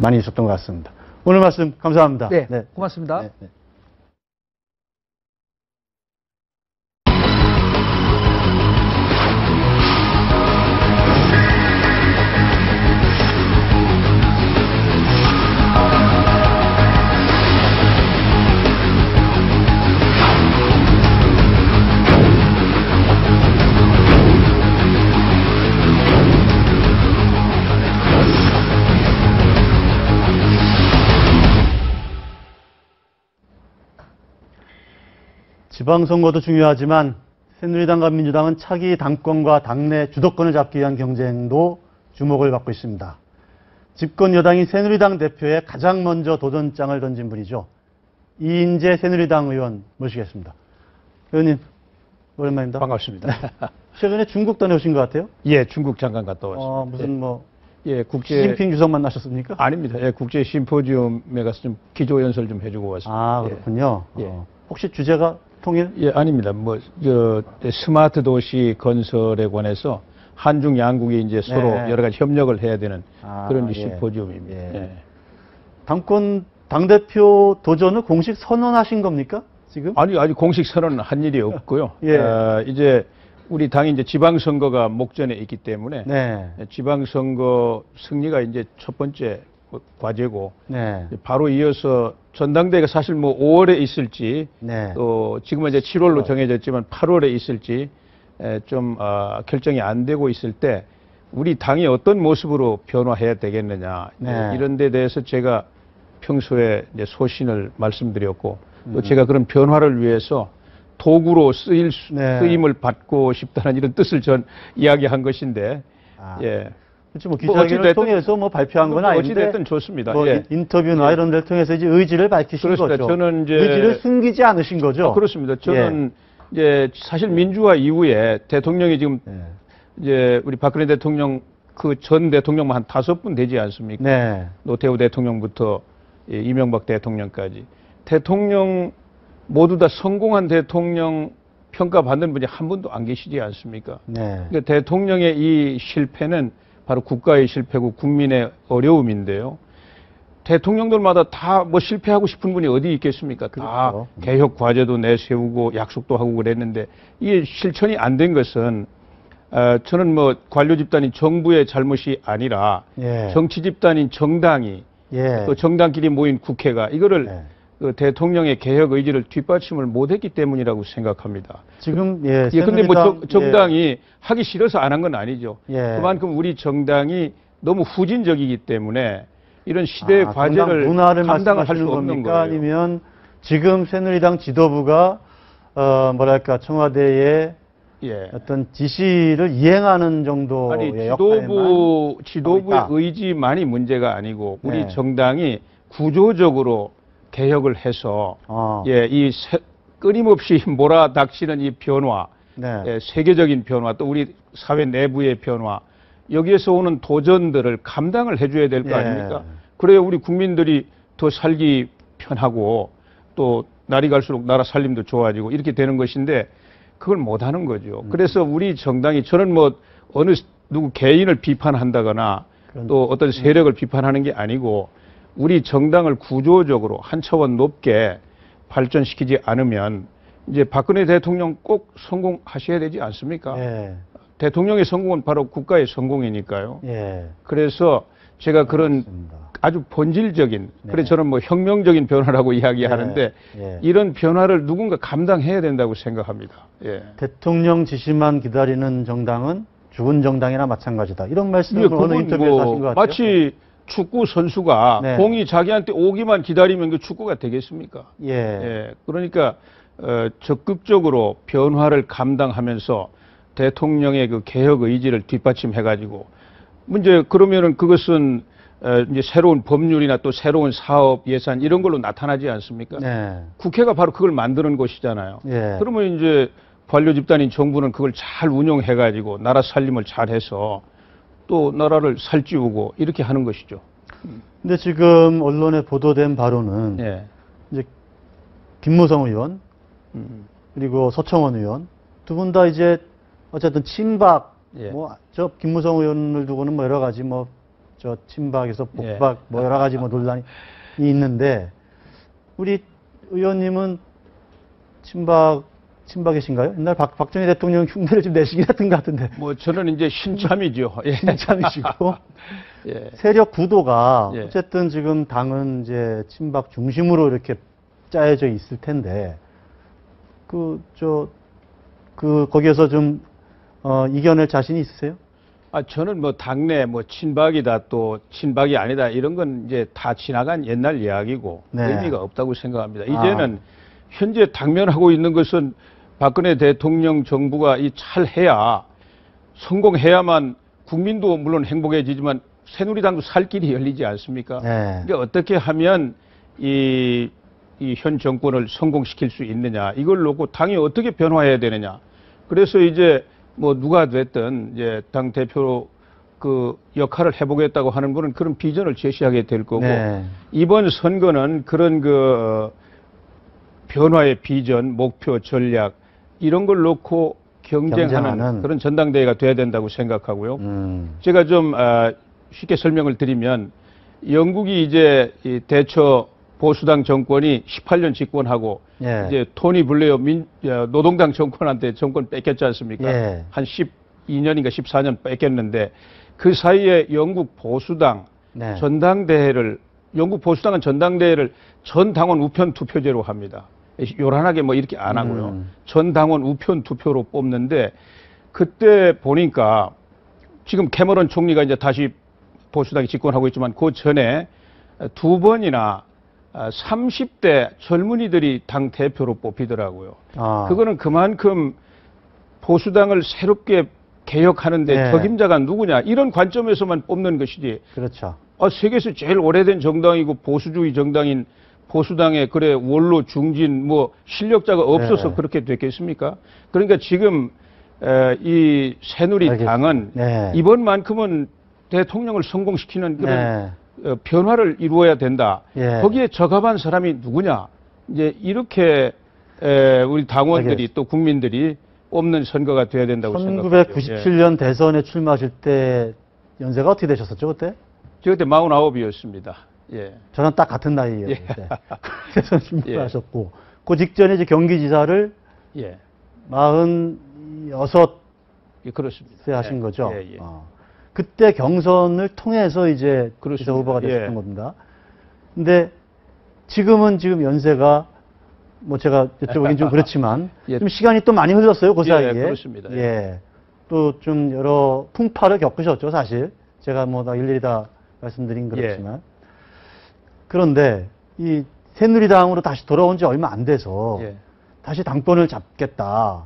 많이 있었던 것 같습니다. 오늘 말씀 감사합니다. 네, 고맙습니다. 지방선거도 중요하지만 새누리당과 민주당은 차기 당권과 당내 주도권을 잡기 위한 경쟁도 주목을 받고 있습니다. 집권 여당인 새누리당 대표에 가장 먼저 도전장을 던진 분이죠. 이인재 새누리당 의원 모시겠습니다. 의원님, 오랜만입니다. 반갑습니다. 최근에 중국 다녀오신 것 같아요? 예, 중국 잠깐 갔다 왔습니다. 어, 무슨 뭐, 예, 국제 시진핑 주석 만나셨습니까? 아닙니다. 예, 국제 심포지움에 가서 좀 기조 연설 좀 해주고 왔습니다. 아, 예. 그렇군요. 예. 어, 혹시 주제가 통일? 예, 아닙니다. 뭐, 저, 스마트 도시 건설에 관해서 한중 양국이 이제 서로 네. 여러 가지 협력을 해야 되는 아, 그런 예. 심포지움입니다. 예. 예. 당권, 당대표 도전을 공식 선언하신 겁니까? 지금? 아니, 아직 공식 선언은 한 일이 없고요. 예. 어, 이제 우리 당이 이제 지방선거가 목전에 있기 때문에 네. 지방선거 승리가 이제 첫 번째 과제고 네. 바로 이어서 전당대회가 사실 뭐 5월에 있을지 네. 또 지금은 이제 7월로 정해졌지만 8월에 있을지 에, 좀 아, 결정이 안 되고 있을 때 우리 당이 어떤 모습으로 변화해야 되겠느냐 네. 이런 데 대해서 제가 평소에 소신을 말씀드렸고 또 음. 제가 그런 변화를 위해서 도구로 쓰일 수- 네. 쓰임을 받고 싶다는 이런 뜻을 전 이야기한 것인데 아, 예. 그렇죠. 뭐뭐 기자회견을 어찌됐든- 통해서 뭐 발표한 건뭐 아닌데 어찌됐든 좋습니다. 뭐 예. 인터뷰나 예. 이런 데를 통해서 이제 의지를 밝히신 그렇습니다. 거죠. 저는 이제- 의지를 숨기지 않으신 거죠. 아, 그렇습니다. 저는 이제 사실 민주화 이후에 대통령이 지금 네. 이제 우리 박근혜 대통령 그 전 대통령만 한 다섯 분 되지 않습니까? 네. 노태우 대통령부터 예, 이명박 대통령까지 대통령 모두 다 성공한 대통령 평가받는 분이 한 분도 안 계시지 않습니까? 네. 그러니까 대통령의 이 실패는 바로 국가의 실패고 국민의 어려움인데요. 대통령들마다 다 뭐 실패하고 싶은 분이 어디 있겠습니까? 다 그렇죠. 개혁 과제도 내세우고 약속도 하고 그랬는데 이게 실천이 안 된 것은 어, 저는 뭐 관료 집단인 정부의 잘못이 아니라 예. 정치 집단인 정당이 예. 또 정당끼리 모인 국회가 이거를 네. 그 대통령의 개혁 의지를 뒷받침을 못했기 때문이라고 생각합니다. 지금 예. 예, 근데 뭐 정, 정당이 하기 싫어서 안 한 건 아니죠. 예. 그만큼 우리 정당이 너무 후진적이기 때문에 이런 시대의 아, 과제를 문화를 감당을 할수 없는 겁니까? 거예요. 아니면 지금 새누리당 지도부가 어 뭐랄까 청와대의 예. 어떤 지시를 이행하는 정도의 아니 지도부 지도부의. 의지만이 문제가 아니고 우리 네. 정당이 구조적으로 개혁을 해서 어. 예, 이 세- 끊임없이 몰아닥치는 이 변화, 네. 예, 세계적인 변화, 또 우리 사회 내부의 변화, 여기에서 오는 도전들을 감당을 해줘야 될거 예. 아닙니까? 그래야 우리 국민들이 더 살기 편하고 또 날이 갈수록 나라 살림도 좋아지고 이렇게 되는 것인데 그걸 못 하는 거죠. 음. 그래서 우리 정당이 저는 뭐 어느 누구 개인을 비판한다거나 그런- 또 어떤 세력을 비판하는 게 아니고 우리 정당을 구조적으로 한 차원 높게 발전시키지 않으면 이제 박근혜 대통령 꼭 성공하셔야 되지 않습니까? 예. 대통령의 성공은 바로 국가의 성공이니까요. 예. 그래서 제가 그런 그렇습니다. 아주 본질적인, 네. 그래서 저는 뭐 혁명적인 변화라고 이야기하는데 예. 이런 변화를 누군가 감당해야 된다고 생각합니다. 예. 대통령 지시만 기다리는 정당은 죽은 정당이나 마찬가지다. 이런 말씀을 이게 어느 인터뷰에서 하신 것뭐 같아요. 마치 축구 선수가 네. 공이 자기한테 오기만 기다리면 그 축구가 되겠습니까? 예. 예, 그러니까 어, 적극적으로 변화를 감당하면서 대통령의 그 개혁 의지를 뒷받침해가지고 문제 그러면은 그것은 어, 이제 새로운 법률이나 또 새로운 사업 예산 이런 걸로 나타나지 않습니까? 네. 국회가 바로 그걸 만드는 곳이잖아요. 예. 그러면 이제 관료 집단인 정부는 그걸 잘 운영해가지고 나라 살림을 잘해서 또 나라를 살찌우고 이렇게 하는 것이죠. 근데 지금 언론에 보도된 바로는 예. 이제 김무성 의원 음, 그리고 서청원 의원 두 분 다 이제 어쨌든 친박 예. 뭐저 김무성 의원을 두고는 뭐 여러 가지 뭐 저 친박에서 예. 복박 뭐 여러 가지 뭐 논란이 있는데 우리 의원님은 친박 친박이신가요? 옛날 박, 박정희 대통령 흉내를 좀 내시긴 했던 것 같은데 뭐 저는 이제 신참이죠. 예. 참이시고 예. 세력 구도가 예. 어쨌든 지금 당은 이제 친박 중심으로 이렇게 짜여져 있을 텐데 그저그 거기에서 좀 어, 이겨낼 자신이 있으세요? 아, 저는 뭐 당내 뭐 친박이다 또 친박이 아니다 이런 건 이제 다 지나간 옛날 이야기고 네. 아. 의미가 없다고 생각합니다. 이제는 현재 당면하고 있는 것은 박근혜 대통령 정부가 이 잘 해야 성공해야만 국민도 물론 행복해지지만 새누리당도 살 길이 열리지 않습니까? 네. 그러니까 어떻게 하면 이, 이 현 정권을 성공시킬 수 있느냐, 이걸 놓고 당이 어떻게 변화해야 되느냐. 그래서 이제 뭐 누가 됐든 이제 당 대표로 그 역할을 해보겠다고 하는 분은 그런 비전을 제시하게 될 거고 네. 이번 선거는 그런 그 어, 변화의 비전, 목표, 전략 이런 걸 놓고 경쟁하는, 경쟁하는. 그런 전당대회가 돼야 된다고 생각하고요. 음. 제가 좀 아, 쉽게 설명을 드리면 영국이 이제 이 대처 보수당 정권이 18년 집권하고 예. 이제 토니 블레어 민, 어, 노동당 정권한테 정권 뺏겼지 않습니까? 예. 한 12년인가 14년 뺏겼는데 그 사이에 영국 보수당 네. 전당대회를 영국 보수당은 전당대회를 전 당원 우편 투표제로 합니다. 요란하게 뭐 이렇게 안 하고요. 음. 전 당원 우편 투표로 뽑는데 그때 보니까 지금 캐머런 총리가 이제 다시 보수당이 집권하고 있지만 그 전에 두 번이나 30대 젊은이들이 당 대표로 뽑히더라고요. 아. 그거는 그만큼 보수당을 새롭게 개혁하는데 네. 적임자가 누구냐 이런 관점에서만 뽑는 것이지 그렇죠. 아, 세계에서 제일 오래된 정당이고 보수주의 정당인 보수당에 그래 원로 중진 뭐 실력자가 없어서 네. 그렇게 됐겠습니까? 그러니까 지금 에, 이 새누리당은 네. 이번만큼은 대통령을 성공시키는 그런 네. 어, 변화를 이루어야 된다. 예. 거기에 적합한 사람이 누구냐? 이제 이렇게 에, 우리 당원들이 알겠습니다. 또 국민들이 뽑는 선거가 돼야 된다고 생각합니다. 1997년 대선에 출마하실 때 연세가 어떻게 되셨었죠 그때? 저 그때 49이었습니다. 예. 저는 딱 같은 나이예요. 예. 그때. 대선 출마하셨고 그 직전에 이제 경기지사를 예. 46세 예, 그렇습니다. 하신 예, 거죠. 예, 예. 어. 그때 경선을 통해서 이제 그렇습니다. 후보가 됐었던 예. 겁니다. 근데 지금은 지금 연세가 뭐 제가 여쭤보긴 좀 그렇지만 예. 좀 시간이 또 많이 흘렀어요 그 예, 사이에. 그렇습니다. 예. 예. 또 좀 여러 풍파를 겪으셨죠 사실. 제가 뭐 다 일일이 다 말씀드린 예. 그렇지만. 그런데 이 새누리당으로 다시 돌아온 지 얼마 안 돼서 예. 다시 당권을 잡겠다.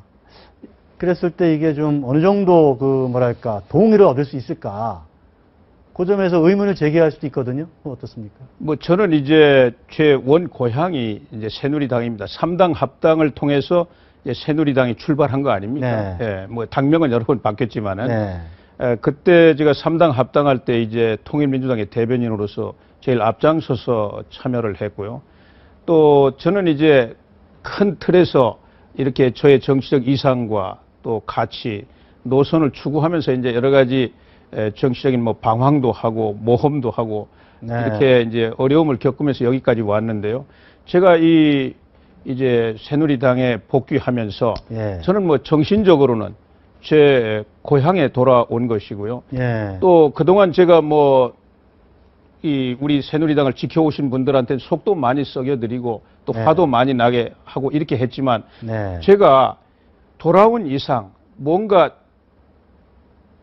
그랬을 때 이게 좀 어느 정도 그 뭐랄까 동의를 얻을 수 있을까? 그 점에서 의문을 제기할 수도 있거든요. 어떻습니까? 뭐 저는 이제 제 원 고향이 이제 새누리당입니다. 삼당 합당을 통해서 새누리당이 출발한 거 아닙니까? 네. 예. 뭐 당명은 여러 번 바뀌었지만은 네. 에, 그때 제가 삼당 합당할 때 이제 통일민주당의 대변인으로서 제일 앞장서서 참여를 했고요. 또 저는 이제 큰 틀에서 이렇게 저의 정치적 이상과 또 가치, 노선을 추구하면서 이제 여러 가지 에, 정치적인 뭐 방황도 하고 모험도 하고 네. 이렇게 이제 어려움을 겪으면서 여기까지 왔는데요. 제가 이 이제 새누리당에 복귀하면서 예. 저는 뭐 정신적으로는 제 고향에 돌아온 것이고요. 예. 또 그동안 제가 뭐 이 우리 새누리당을 지켜오신 분들한테 속도 많이 썩여드리고 또 네. 화도 많이 나게 하고 이렇게 했지만 네. 제가 돌아온 이상 뭔가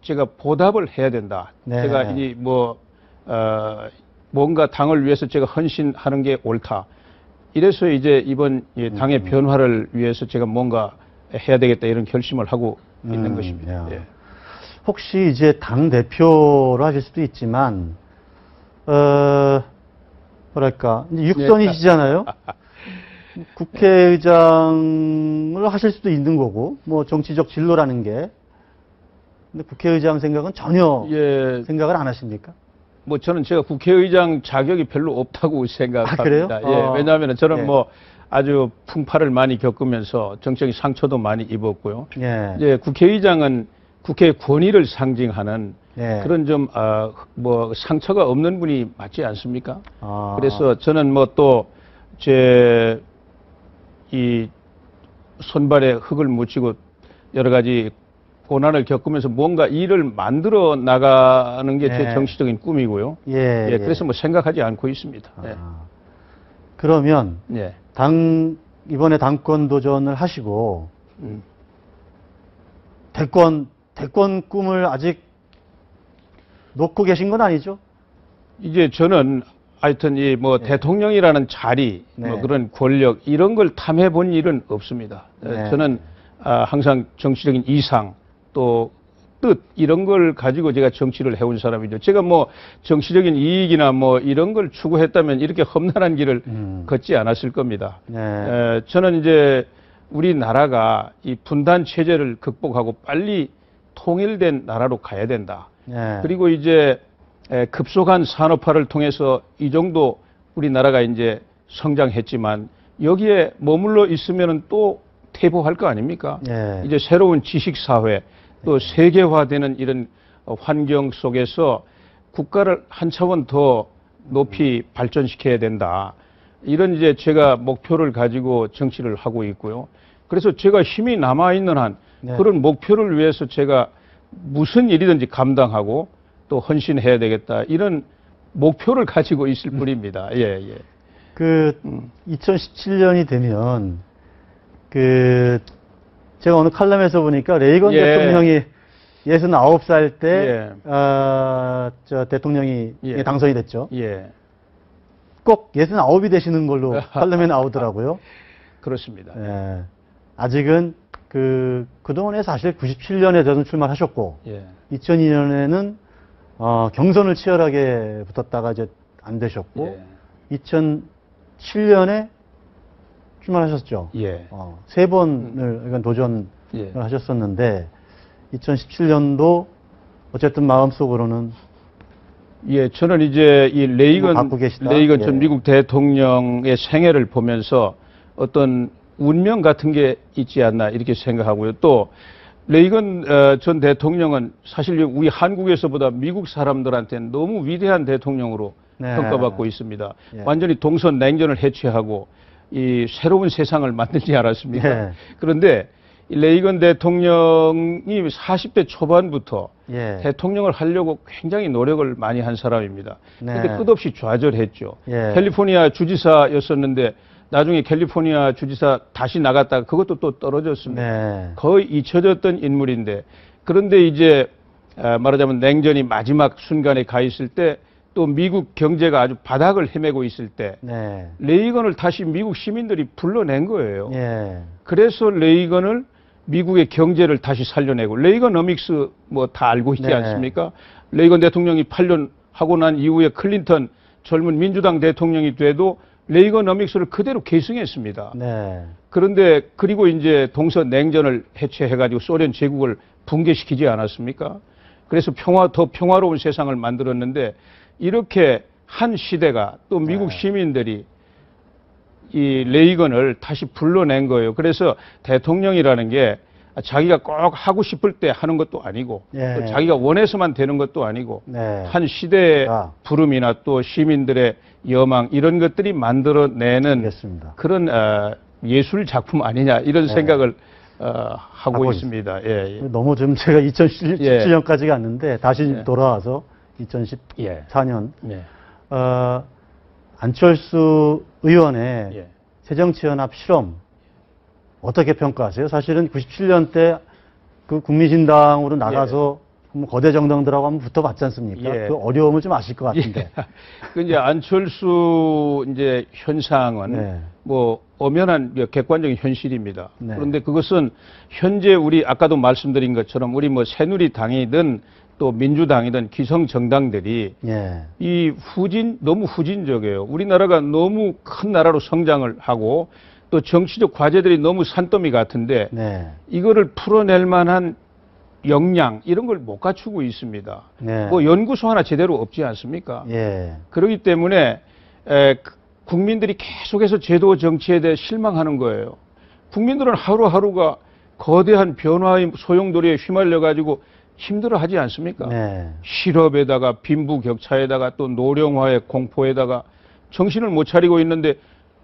제가 보답을 해야 된다. 네. 제가 이뭐 어, 뭔가 당을 위해서 제가 헌신하는 게 옳다. 이래서 이제 이번 이 당의 음. 변화를 위해서 제가 뭔가 해야 되겠다 이런 결심을 하고 있는 음, 것입니다. 야. 예. 혹시 이제 당 대표로 하실 수도 있지만 어 뭐랄까 육선이시잖아요. 국회의장을 하실 수도 있는 거고 뭐 정치적 진로라는 게 근데 국회의장 생각은 전혀 예, 생각을 안 하십니까? 뭐 저는 제가 국회의장 자격이 별로 없다고 생각합니다. 아, 그래요? 예, 어. 왜냐하면 저는 예. 뭐 아주 풍파를 많이 겪으면서 정적인 상처도 많이 입었고요. 예. 이제 국회의장은 국회의 권위를 상징하는 예. 그런 좀, 아, 뭐, 상처가 없는 분이 맞지 않습니까? 아, 그래서 저는 뭐 또, 제, 이, 손발에 흙을 묻히고 여러 가지 고난을 겪으면서 뭔가 일을 만들어 나가는 게제 예. 정치적인 꿈이고요. 예, 예, 그래서 뭐 생각하지 않고 있습니다. 아, 그러면 예. 예. 당 이번에 당권 도전을 하시고 음. 대권 대권 꿈을 아직 놓고 계신 건 아니죠? 이제 저는 하여튼 이뭐 예. 대통령이라는 자리, 네. 뭐 그런 권력 이런 걸 탐해 본 일은 없습니다. 에, 네. 저는 아, 항상 정치적인 이상 또 뜻 이런 걸 가지고 제가 정치를 해온 사람이죠. 제가 뭐 정치적인 이익이나 뭐 이런 걸 추구했다면 이렇게 험난한 길을 음. 걷지 않았을 겁니다. 네. 에, 저는 이제 우리나라가 이 분단 체제를 극복하고 빨리 통일된 나라로 가야 된다. 네. 그리고 이제 에, 급속한 산업화를 통해서 이 정도 우리나라가 이제 성장했지만 여기에 머물러 있으면은 또 퇴보할 거 아닙니까? 예. 이제 새로운 지식 사회 또 세계화되는 이런 어, 환경 속에서 국가를 한 차원 더 높이 발전시켜야 된다. 이런 이제 제가 목표를 가지고 정치를 하고 있고요. 그래서 제가 힘이 남아 있는 한 네. 그런 목표를 위해서 제가 무슨 일이든지 감당하고 또 헌신해야 되겠다. 이런 목표를 가지고 있을 뿐입니다. 예, 예. 그 음. 2017년이 되면 그 제가 어느 칼럼에서 보니까 레이건 예. 대통령이 69살 때 예. 어, 저 대통령이 예. 당선이 됐죠. 예. 꼭 69이 되시는 걸로 칼럼에 나오더라고요. 그렇습니다. 예. 아직은 그 그동안에 사실 97년에 대선 출마하셨고 예. 2002년에는 어, 경선을 치열하게 붙었다가 이제 안 되셨고 예. 2007년에 출마하셨죠. 예. 어, 세 번을 이건 도전을 예. 하셨었는데 2017년도 어쨌든 마음속으로는 예, 저는 이제 이 레이건, 계시다? 레이건 전 예. 미국 대통령의 생애를 보면서 어떤 운명 같은 게 있지 않나 이렇게 생각하고요. 또 레이건 어, 전 대통령은 사실 우리 한국에서보다 미국 사람들한테는 너무 위대한 대통령으로 네. 평가받고 있습니다. 예. 완전히 동선 냉전을 해체하고 이 새로운 세상을 만들지 않았습니까? 예. 그런데 이 레이건 대통령이 40대 초반부터 예. 대통령을 하려고 굉장히 노력을 많이 한 사람입니다. 네. 근데 끝없이 좌절했죠. 예. 캘리포니아 주지사였었는데 나중에 캘리포니아 주지사 다시 나갔다가 그것도 또 떨어졌습니다. 네. 거의 잊혀졌던 인물인데 그런데 이제 아, 말하자면 냉전이 마지막 순간에 가 있을 때 또 미국 경제가 아주 바닥을 헤매고 있을 때 네. 레이건을 다시 미국 시민들이 불러낸 거예요. 예. 그래서 레이건을 미국의 경제를 다시 살려내고 레이건어믹스 뭐 다 알고 있지 네. 않습니까? 레이건 대통령이 8년 하고 난 이후에 클린턴 젊은 민주당 대통령이 돼도 레이건어믹스를 그대로 계승했습니다. 네. 그런데 그리고 이제 동서 냉전을 해체해가지고 소련 제국을 붕괴시키지 않았습니까? 그래서 평화 더 평화로운 세상을 만들었는데 이렇게 한 시대가 또 미국 네. 시민들이 이 레이건을 다시 불러낸 거예요. 그래서 대통령이라는 게 자기가 꼭 하고 싶을 때 하는 것도 아니고 예. 또 자기가 원해서만 되는 것도 아니고 네. 한 시대의 아. 부름이나 또 시민들의 여망 이런 것들이 만들어내는 알겠습니다. 그런 어, 예술 작품 아니냐 이런 네. 생각을 어, 하고, 하고 있습니다. 예, 예. 너무 좀 제가 2017년까지 갔는데 다시 예. 돌아와서 2014년 예. 어, 안철수 의원의 예. 새정치연합 실험 어떻게 평가하세요? 사실은 97년 때 그 국민신당으로 나가서 한번 거대 정당들하고 한번 붙어봤지 않습니까? 예. 그 어려움을 좀 아실 것 같은데. 그 이제 안철수 이제 현상은 네. 뭐 엄연한 객관적인 현실입니다. 네. 그런데 그것은 현재 우리 아까도 말씀드린 것처럼 우리 뭐 새누리당이든 또 민주당이든 기성 정당들이 예. 이 후진 너무 후진적이에요. 우리나라가 너무 큰 나라로 성장을 하고 또 정치적 과제들이 너무 산더미 같은데 네. 이거를 풀어낼 만한 역량 이런 걸 못 갖추고 있습니다. 네. 뭐 연구소 하나 제대로 없지 않습니까? 예. 그렇기 때문에 에, 그 국민들이 계속해서 제도 정치에 대해 실망하는 거예요. 국민들은 하루하루가 거대한 변화의 소용돌이에 휘말려 가지고 힘들어 하지 않습니까? 네. 실업에다가 빈부격차에다가 또 노령화의 공포에다가 정신을 못 차리고 있는데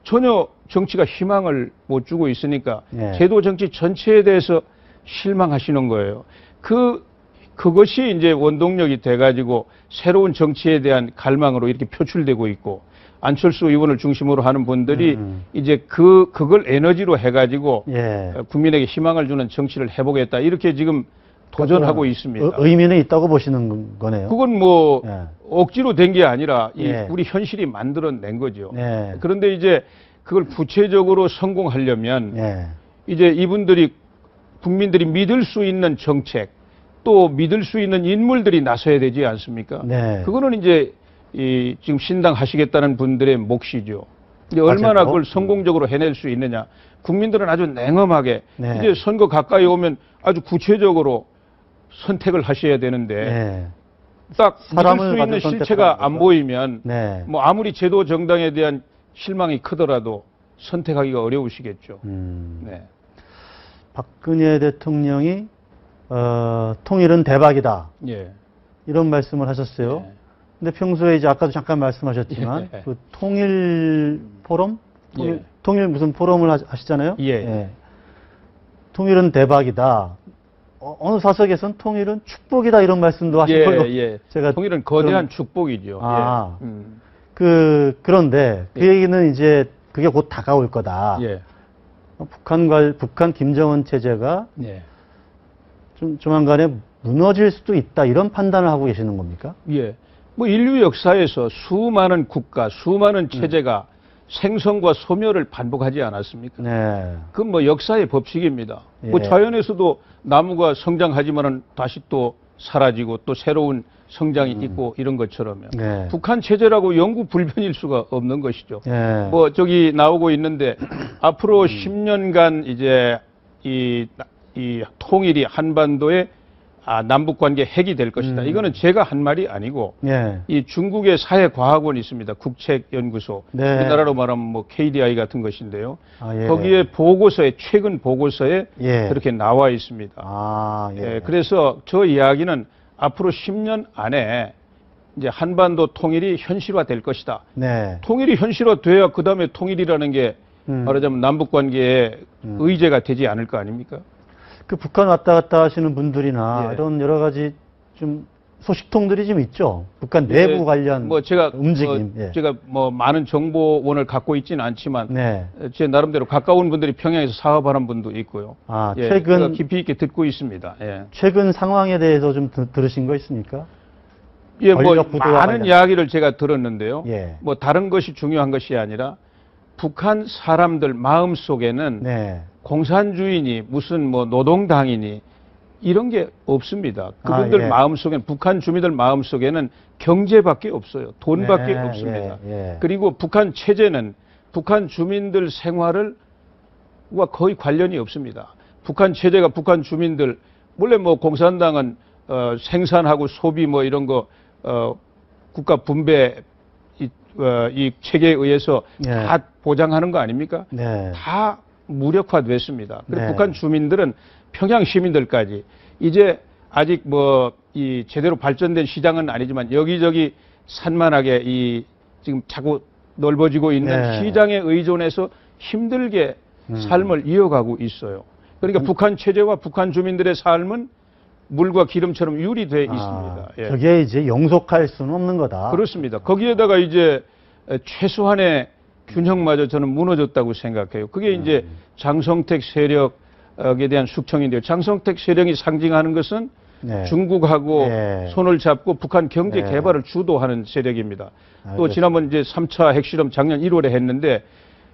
전혀 정치가 희망을 못 주고 있으니까 네. 제도 정치 전체에 대해서 실망하시는 거예요. 그 그것이 이제 원동력이 돼가지고 새로운 정치에 대한 갈망으로 이렇게 표출되고 있고 안철수 의원을 중심으로 하는 분들이 음. 이제 그 그걸 에너지로 해가지고 예. 국민에게 희망을 주는 정치를 해보겠다 이렇게 지금 도전하고 있습니다. 의- 의미는 있다고 보시는 거네요. 그건 뭐 예. 억지로 된 게 아니라 이 예. 우리 현실이 만들어낸 거죠. 네. 그런데 이제 그걸 구체적으로 성공하려면 예. 이제 이분들이 국민들이 믿을 수 있는 정책 또 믿을 수 있는 인물들이 나서야 되지 않습니까? 네. 그거는 이제 이 지금 신당 하시겠다는 분들의 몫이죠. 이제 얼마나. 그걸 성공적으로 해낼 수 있느냐. 국민들은 아주 냉엄하게 네. 이제 선거 가까이 오면 아주 구체적으로 선택을 하셔야 되는데 네. 딱 믿을 사람을 수 있는 실체가 안 거죠. 보이면 네. 뭐 아무리 제도 정당에 대한 실망이 크더라도 선택하기가 어려우시겠죠. 음. 네. 박근혜 대통령이 어, 통일은 대박이다. 예. 이런 말씀을 하셨어요. 예. 근데 평소에 이제 아까도 잠깐 말씀하셨지만 예. 그 통일 포럼? 통일, 예. 통일 무슨 포럼을 하- 하시잖아요. 예. 통일은 대박이다. 어, 어느 사석에선 통일은 축복이다 이런 말씀도 하신 예, 걸로 예. 제가 통일은 거대한 좀- 축복이죠. 아. 예. 음. 그 그런데 그 예. 얘기는 이제 그게 곧 다가올 거다. 예. 어, 북한과 북한 김정은 체제가 예. 좀 조만간에 무너질 수도 있다 이런 판단을 하고 계시는 겁니까? 예. 뭐 인류 역사에서 수많은 국가, 수많은 체제가 생성과 소멸을 반복하지 않았습니까? 네. 그건 뭐 역사의 법칙입니다. 뭐 예. 자연에서도 나무가 성장하지만은 다시 또 사라지고 또 새로운 성장이 있고 이런 것처럼요. 네. 북한 체제라고 영구 불변일 수가 없는 것이죠. 예. 뭐 저기 나오고 있는데 앞으로 10년간 이제 이, 이 통일이 한반도의 아, 남북 관계 핵이 될 것이다. 음. 이거는 제가 한 말이 아니고 예. 이 중국의 사회 과학원이 있습니다. 국책 연구소. 네. 우리나라로 말하면 뭐 KDI 같은 것인데요. 아, 예. 거기에 보고서에 최근 보고서에 예. 그렇게 나와 있습니다. 아, 예. 예, 그래서 저 이야기는 앞으로 10년 안에 이제 한반도 통일이 현실화 될 것이다. 네. 통일이 현실화 돼야 그 다음에 통일이라는 게 음. 말하자면 남북 관계의 음. 의제가 되지 않을 거 아닙니까? 그 북한 왔다 갔다 하시는 분들이나 예. 이런 여러 가지 좀 소식통들이 좀 있죠. 북한 내부 예, 관련 뭐 제가 움직임. 뭐 예. 제가 뭐 많은 정보원을 갖고 있지는 않지만 네. 제 나름대로 가까운 분들이 평양에서 사업하는 분도 있고요. 아, 예, 최근 제가 깊이 있게 듣고 있습니다. 예. 최근 상황에 대해서 좀 드- 들으신 거 있습니까? 예, 뭐 많은 관련. 이야기를 제가 들었는데요. 예. 뭐 다른 것이 중요한 것이 아니라 북한 사람들 마음 속에는 네. 공산주의니 무슨 뭐 노동당이니 이런 게 없습니다. 그분들 아, 예. 마음 속에는 북한 주민들 마음 속에는 경제밖에 없어요. 돈밖에 네, 없습니다. 예, 예. 그리고 북한 체제는 북한 주민들 생활을 과 거의 관련이 없습니다. 북한 체제가 북한 주민들 원래 뭐 공산당은 어, 생산하고 소비 뭐 이런 거 어, 국가 분배 이, 어, 이 체계에 의해서 예. 다 보장하는 거 아닙니까? 네. 다 무력화됐습니다. 그리고 네. 북한 주민들은 평양 시민들까지 이제 아직 뭐 이 제대로 발전된 시장은 아니지만 여기저기 산만하게 이 지금 자꾸 넓어지고 있는 네. 시장에 의존해서 힘들게 음. 삶을 이어가고 있어요. 그러니까 북한 체제와 북한 주민들의 삶은 물과 기름처럼 유리돼 있습니다. 아, 예. 저게 이제 용속할 수는 없는 거다. 그렇습니다. 거기에다가 이제 최소한의 균형마저 저는 무너졌다고 생각해요. 그게 이제 음. 장성택 세력에 대한 숙청인데요. 장성택 세력이 상징하는 것은 네. 중국하고 네. 손을 잡고 북한 경제 네. 개발을 주도하는 세력입니다. 또 알겠습니다. 지난번 이제 3차 핵실험 작년 1월에 했는데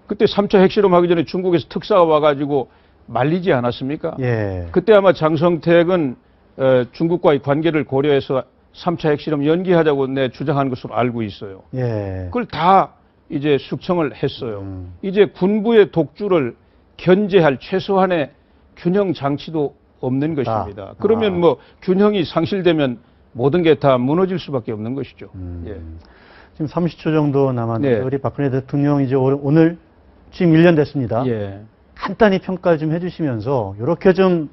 그때 3차 핵실험 하기 전에 중국에서 특사가 와가지고 말리지 않았습니까? 예. 그때 아마 장성택은 어, 중국과의 관계를 고려해서 3차 핵실험 연기하자고 내 주장한 것으로 알고 있어요. 예. 그걸 다 이제 숙청을 했어요. 음. 이제 군부의 독주를 견제할 최소한의 균형 장치도 없는 것입니다. 아. 그러면 뭐 균형이 상실되면 모든 게 다 무너질 수밖에 없는 것이죠. 음. 예. 지금 30초 정도 남았는데 네. 우리 박근혜 대통령 이제 올- 오늘 취임 1년 됐습니다. 예. 간단히 평가를 좀 해주시면서 이렇게 좀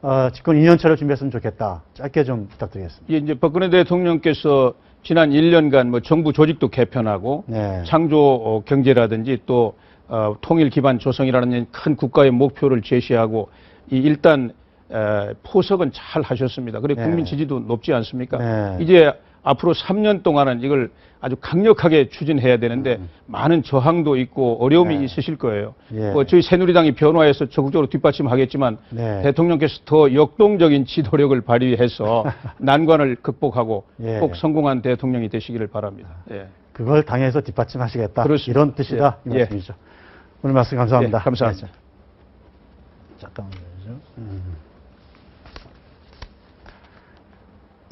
어, 집권 2년차를 준비했으면 좋겠다. 짧게 좀 부탁드리겠습니다. 예, 이제 박근혜 대통령께서 지난 1년간 뭐 정부 조직도 개편하고 네. 창조 어, 경제라든지 또 어, 통일 기반 조성이라는 큰 국가의 목표를 제시하고 이 일단 에, 포석은 잘 하셨습니다. 그리고 네. 국민 지지도 높지 않습니까? 네. 이제 앞으로 3년 동안은 이걸 아주 강력하게 추진해야 되는데 많은 저항도 있고 어려움이 음. 네. 있으실 거예요. 예. 뭐 저희 새누리당이 변화해서 적극적으로 뒷받침하겠지만 네. 대통령께서 더 역동적인 지도력을 발휘해서 난관을 극복하고 예. 꼭 성공한 대통령이 되시기를 바랍니다. 예. 그걸 당에서 뒷받침하시겠다. 그렇습니다. 이런 뜻이다. 이 예. 말씀이죠. 오늘 말씀 감사합니다. 예, 감사합니다. 네, 자, 잠깐만요. 음.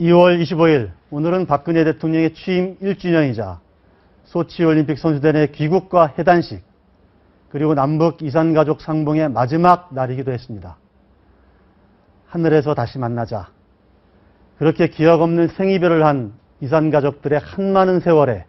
2월 25일 오늘은 박근혜 대통령의 취임 1주년이자 소치올림픽 선수단의 귀국과 해단식 그리고 남북 이산가족 상봉의 마지막 날이기도 했습니다. 하늘에서 다시 만나자. 그렇게 기억 없는 생이별을 한 이산가족들의 한많은 세월에